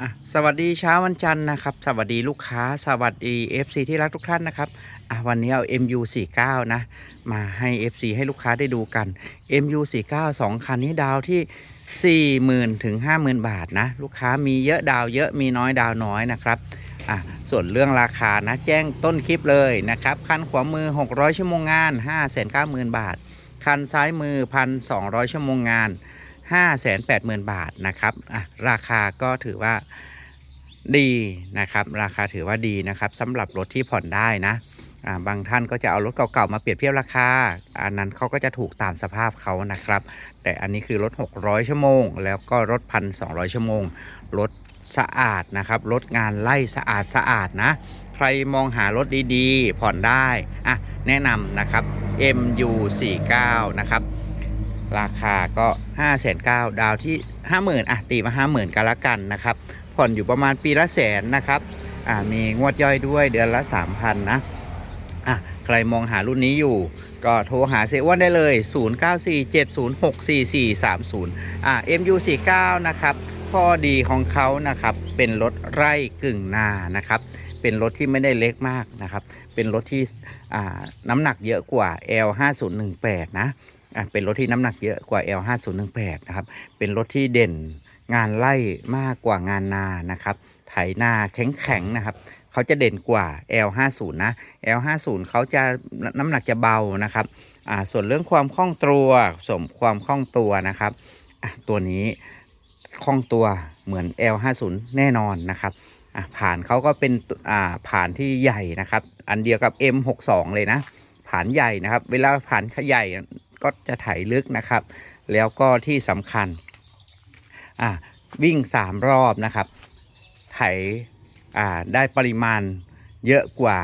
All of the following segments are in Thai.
อะสวัสดีเช้าวันจันทร์นะครับ สวัสดีลูกค้า สวัสดี FC ที่รักทุกท่านนะครับอะวันนี้เอา MU49 นะ มาให้ FC ให้ลูกค้าได้ดูกัน MU49 2 คันนี้ดาวที่ 40,000ถึง50,000 บาทนะ ลูกค้ามีเยอะดาวเยอะมีน้อยดาวน้อยนะครับอะส่วนเรื่องราคานะ แจ้งต้นคลิปเลยนะครับ คันขวามือ 600 ชั่วโมงงาน 590,000 บาท คันซ้ายมือ 1,200 ชั่วโมงงาน 580,000 บาทนะครับอะราคาก็ถือว่าดีนะครับราคาถือว่าดีนะครับสำหรับรถที่ผ่อนได้นะอ่าบางท่านก็จะเอารถเก่าๆมาเปรียบเทียบราคา อันนั้นเขาก็จะถูกตามสภาพเขานะครับ แต่อันนี้คือรถ 600 ชั่วโมง แล้วก็รถ 1,200 ชั่วโมง รถสะอาดนะครับ รถงานไล่สะอาดสะอาดนะ ใครมองหารถดีๆ ผ่อนได้ อะ แนะนำนะครับ MU49 นะครับ ราคาก็5 9 0 0 0ดาวที่50,000อะตีมา50,000กันละกันนะครับ ผ่อนอยู่ประมาณปีละแสนนะครับอ่ามีงวดย่อยด้วยเดือนละ3,000นะอะใครมองหารุ่นนี้อยู่ก็โทรหาเซอ้วนได้เลย 0947064430 อ่า MU49 นะครับ ข้อดีของเขานะครับ เป็นรถไร่กึ่งนา นะครับ เป็นรถที่ไม่ได้เล็กมากนะครับ เป็นรถที่อ่าน้ำหนักเยอะกว่า L5018 นะ อะเป็นรถที่น้ำหนักเยอะกว่า L5018 นะครับ เป็นรถที่เด่นงานไล่มากกว่างานนานะครับ ไถนาแข็งๆนะครับเขาจะเด่นกว่า L50 นะ L50 เขาจะน้ำหนักจะเบานะครับอ่าส่วนเรื่องความคล่องตัวสมความคล่องตัวนะครับอะตัวนี้คล่องตัวเหมือน L50 แน่นอนนะครับอะผ่านเขาก็เป็นอ่าผ่านที่ใหญ่นะครับ อันเดียวกับ M62 เลยนะ ผ่านใหญ่นะครับ เวลาผ่านใหญ่ ก็จะไถลึกนะครับ แล้วก็ที่สำคัญอ่าวิ่ง 3 รอบนะครับ ไถอ่าได้ปริมาณเยอะกว่า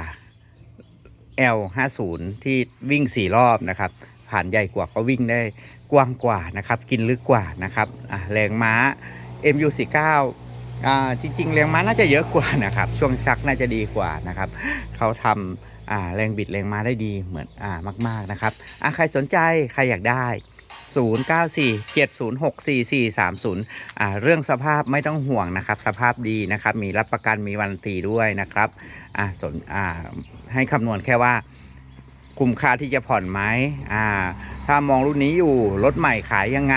L50 ที่วิ่ง 4 รอบนะครับ ผ่านใหญ่กว่าก็วิ่งได้กว้างกว่านะครับ กินลึกกว่านะครับอ่าแรงม้า MU49 อ่าจริงๆแรงม้าน่าจะเยอะกว่านะครับ ช่วงชักน่าจะดีกว่านะครับ เขาทำ อ่าแรงบิดแรงมาได้ดีเหมือนอ่ามาก ๆ นะครับอ่าใครสนใจใครอยากได้ 0947064430อ่าเรื่องสภาพไม่ต้องห่วงนะครับ สภาพดีนะครับ มีรับประกันมีวันตีด้วยนะครับอ่าสนอ่าให้คำนวณแค่ว่าคุ้มค่าที่จะผ่อนไหมอ่า ถ้ามองรุ่นนี้อยู่รถใหม่ขายยังไง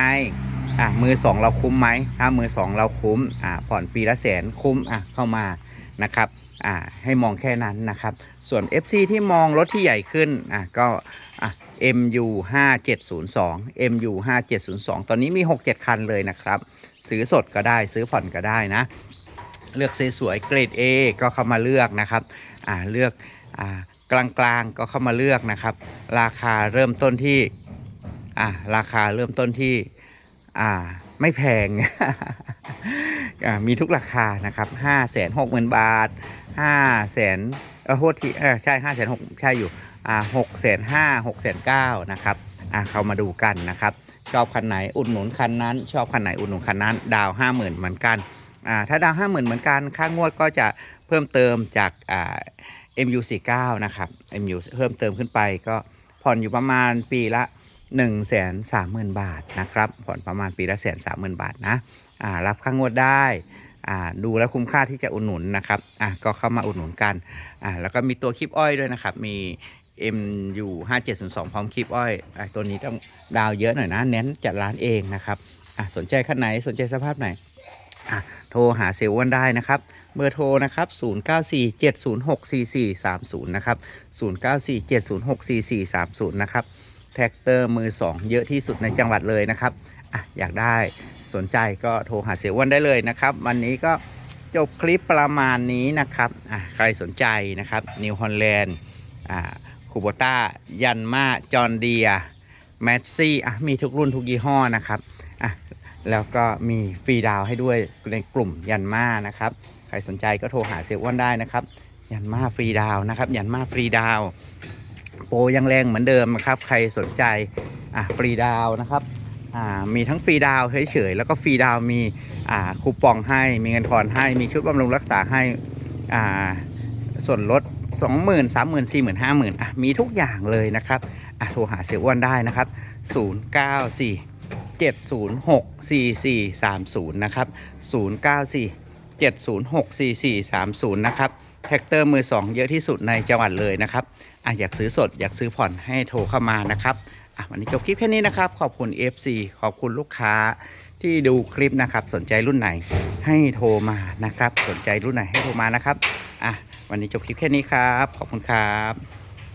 อ่ามือสองเราคุ้มไหมถ้ามือสองเราคุ้มอ่าผ่อนปีละแสนคุ้มอะเข้ามานะครับ อ่าให้มองแค่นั้นนะครับ ส่วน FC ที่มองรถที่ใหญ่ขึ้นอะก็อะ MU 5702 MU 5702 ตอนนี้มี 6-7 คันเลยนะครับ ซื้อสดก็ได้ซื้อผ่อนก็ได้นะ เลือกสวยๆเกรด A ก็เข้ามาเลือกนะครับอ่าเลือกอ่ากลางๆก็เข้ามาเลือกนะครับ ราคาเริ่มต้นที่อ่าราคาเริ่มต้นที่อ่าไม่แพงมีทุกราคานะครับ 5 6 0 0 0 0 บาท 5 0 0 0 0เออโทษทีเออใช่5 6 0 0 0ใช่อยู่อ่า6 5 0 0 0 6 9 0 0นะครับอ่าเข้ามาดูกันนะครับ ชอบคันไหนอุดหนุนคันนั้น ชอบคันไหนอุดหนุนคันนั้น ดาว50,000เหมือนกันอ่าถ้าดาว50,000เหมือนกัน ค่างวดก็จะเพิ่มเติมจากอ่า MU49 นะครับ MU เพิ่มเติมขึ้นไปก็ผ่อนอยู่ประมาณปีละ1 3 0 0 0 0 บาทนะครับ ผ่อนประมาณปีละแสนสามหมื่นบาทนะอ่ารับค่างวดได้ ดูแล้วคุ้มค่าที่จะอุดหนุนนะครับอะก็เข้ามาอุดหนุนกันอ่าแล้วก็มีตัวคลิปอ้อยด้วยนะครับมี MU 5702 พร้อมคลิปอ้อยอะตัวนี้ต้องดาวเยอะหน่อยนะ เน้นจัดร้านเองนะครับอะสนใจคันไหนสนใจสภาพไหนอะโทรหาเซลล์อ้วันได้นะครับ เบอร์โทรนะครับ 0947064430 นะครับ 0947064430 นะครับ แท็กเตอร์มือ 2 เยอะที่สุดในจังหวัดเลยนะครับ อะอยากได้สนใจก็โทรหาเซลล์อ้วันได้เลยนะครับ วันนี้ก็จบคลิปประมาณนี้นะครับอะใครสนใจนะครับนิวฮอลแลนด์อ่าคูโบต้ายันมาจอนเดียแมสซี่อะมีทุกรุ่นทุกยี่ห้อนะครับอะแล้วก็มีฟรีดาวให้ด้วยในกลุ่มยันมานะครับ ใครสนใจก็โทรหาเซลล์อ้วนได้นะครับ ยันมาฟรีดาวนะครับ ยันมาฟรีดาวโปรยังแรงเหมือนเดิมนะครับ ใครสนใจอะฟรีดาวนะครับ มีทั้งฟรีดาวเฉยๆแล้วก็ฟรีดาวมีคูปองให้ มีเงินทอนให้ มีชุดบำรุงรักษาให้ส่วนลด 20,000 30,000 40,000 50,000อะมีทุกอย่างเลยนะครับอะโทรหาเซลล์อ้วนได้นะครับ 094 706 4430 นะครับ 094 7064430 นะครับ แท็กเตอร์มือ 2 เยอะที่สุดในจังหวัดเลยนะครับอะอยากซื้อสดอยากซื้อผ่อนให้โทรเข้ามานะครับ อะวันนี้จบคลิปแค่นี้นะครับ ขอบคุณ FC ขอบคุณลูกค้าที่ดูคลิปนะครับ สนใจรุ่นไหนให้โทรมานะครับ สนใจรุ่นไหนให้โทรมานะครับอะวันนี้จบคลิปแค่นี้ครับ ขอบคุณครับ